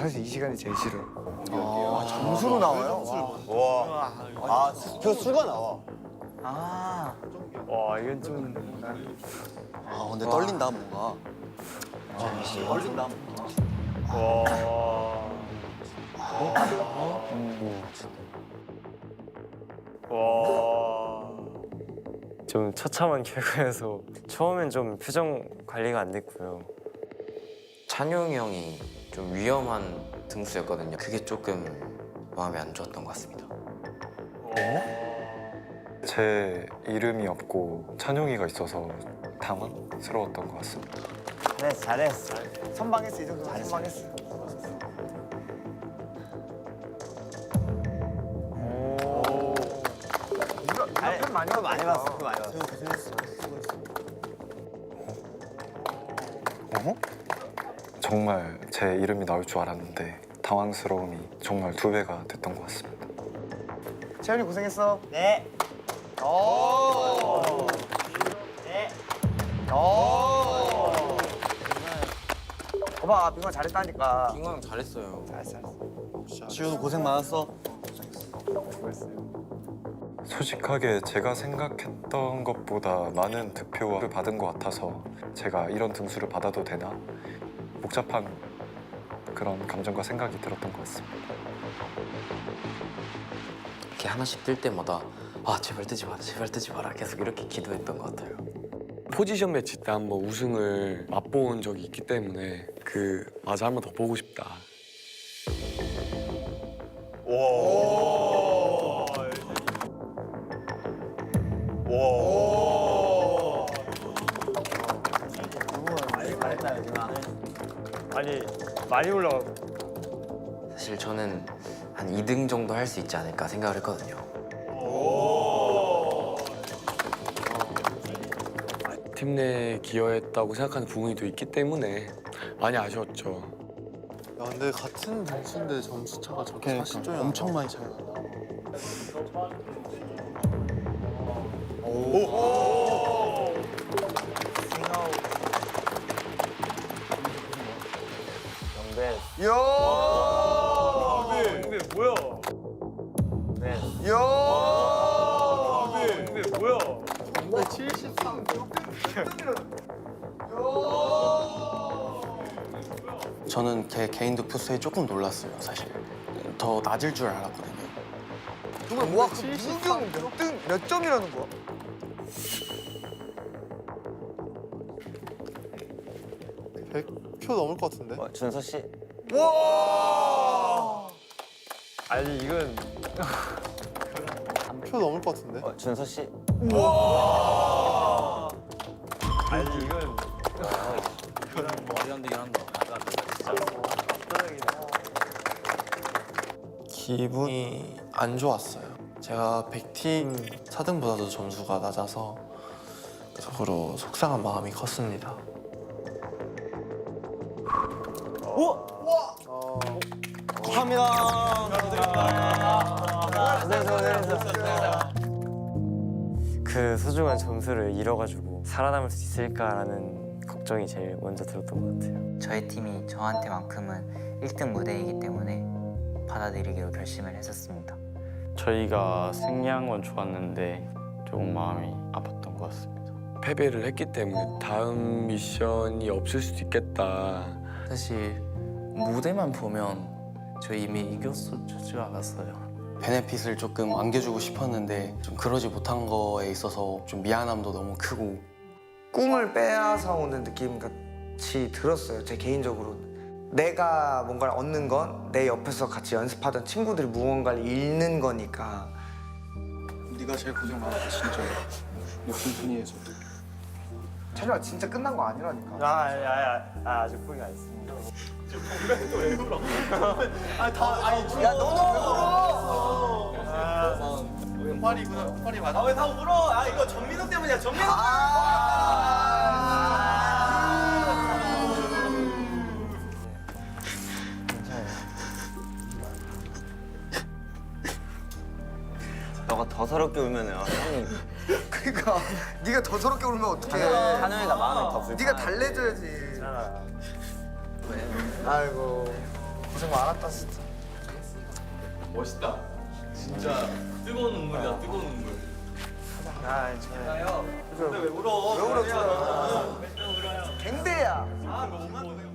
사실 이 시간이 제일 싫어. 아, 점수로 나와요? 와. 아, 그 수가 나와. 와 이건 좀 아, 근데 떨린다, 뭔가. 떨린다. 와. 와. 좀 처참한 결과여서 처음엔 좀 표정 관리가 안 됐고요. 찬용이 형이 좀 위험한 등수였거든요. 그게 조금 마음이 안 좋았던 것 같습니다. 제 이름이 없고 찬용이가 있어서 당황스러웠던 것 같습니다. 잘했어, 잘했어. 선방했어, 이 정도 선방했어. 편 많이 봤 많이 봤어, 그 많이 봤어. 어? 정말 제 이름이 나올 줄 알았는데 당황스러움이 정말 두 배가 됐던 것 같습니다. 채연이 고생했어. 네. 오. 네. 오. 봐봐, 빙어 잘했다니까. 형 잘했어요. 잘했어, 잘했어. 지효도 고생 많았어. 솔직하게 제가 생각했던 것보다 많은 득표를 받은 것 같아서 제가 이런 등수를 받아도 되나 복잡한 그런 감정과 생각이 들었던 것 같습니다. 이렇게 하나씩 뜰 때마다 아 제발 뜨지 마라, 제발 뜨지 마라 계속 이렇게 기도했던 것 같아요. 포지션 매치 때 한번 우승을 맛본 적이 있기 때문에 그 맞아 한 번 더 보고 싶다. 잘했다, 여진 아. 아니 많이 올라가고. 사실 저는 한 2등 정도 할 수 있지 않을까 생각을 했거든요. 팀 내에 기여했다고 생각하는 부분이 또 있기 때문에 많이 아쉬웠죠. 야 근데 같은 등수인데 점수 차가 저렇게 40점이 엄청 많이 차이 난다. 요! 근데 뭐야? 요! 근데 뭐야? 73. 저는 걔 개인 득표수에 조금 놀랐어요, 사실. 더 낮을 줄 알았거든요. 누가 와, 그 무등 몇 등, 몇 점이라는 거야? 표 넘을 것 같은데? 준서 씨. 아니 이건 표 넘을 것 같은데? 준서 씨. 아니 이건 기분이 안 좋았어요. 제가 100팀 4등보다도 점수가 낮아서 속으로 속상한 마음이 컸습니다. 그 소중한 점수를 잃어가지고 살아남을 수 있을까라는 걱정이 제일 먼저 들었던 것 같아요. 저희 팀이 저한테만큼은 1등 무대이기 때문에 받아들이기로 결심을 했었습니다. 저희가 승리한 건 좋았는데 조금 마음이 아팠던 것 같습니다. 패배를 했기 때문에 다음 미션이 없을 수도 있겠다. 사실 무대만 보면 저 이미 이겼을 줄 알았어요. 베네핏을 조금 안겨주고 싶었는데 좀 그러지 못한 거에 있어서 좀 미안함도 너무 크고 꿈을 빼앗아 오는 느낌 같이 들었어요. 제 개인적으로. 내가 뭔가를 얻는 건 내 옆에서 같이 연습하던 친구들이 무언가를 잃는 거니까. 네가 제일 고생 많았다 진짜. 높은 순위에서. 찬영아 진짜 끝난 거 아니라니까. 야야야 아, 아 직 포기 안 했어. 야 너도 왜 울어? 파리구나. 파리 맞아. 왜다 울어? 아 이거 전민호 때문이야 전민호. 너가 더 서럽게 울면은 아, 형이 그러니까 네가 더 서럽게 울면 어떡해 찬우이가 마음이 더 불편. 네가 달래줘야지 아이고 고생 많았다 진짜 멋있다. 진짜 뜨거운 눈물이다. 뜨거운 눈물. 아 정말 왜 울어? 왜 울어 아, 울어? 갱대야 아 너무 고생.